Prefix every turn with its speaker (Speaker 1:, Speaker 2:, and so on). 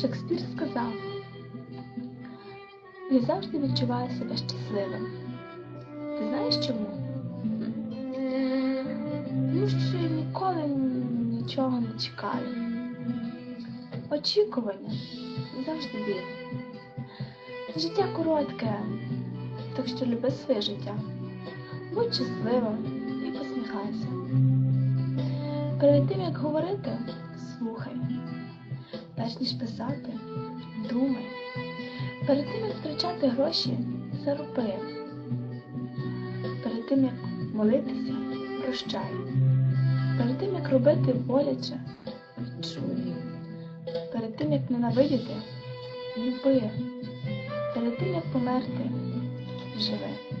Speaker 1: Шекспір сказав: Я завжди відчуваю себе щасливим. Ти знаєш чому? Тому що я ніколи нічого не чекаю. Очікування завжди біль. Життя коротке, так що люби своє життя. Будь щаслива і посміхайся. Перед тим як говорити, слухай. Перш ніж писати, думай. Перед тим як втрачати гроші, зароби. Перед тим як молитися, прощай. Перед тим як робити боляче, відчуй. Перед тим як ненавидіти, люби. Перед тим як померти, живи.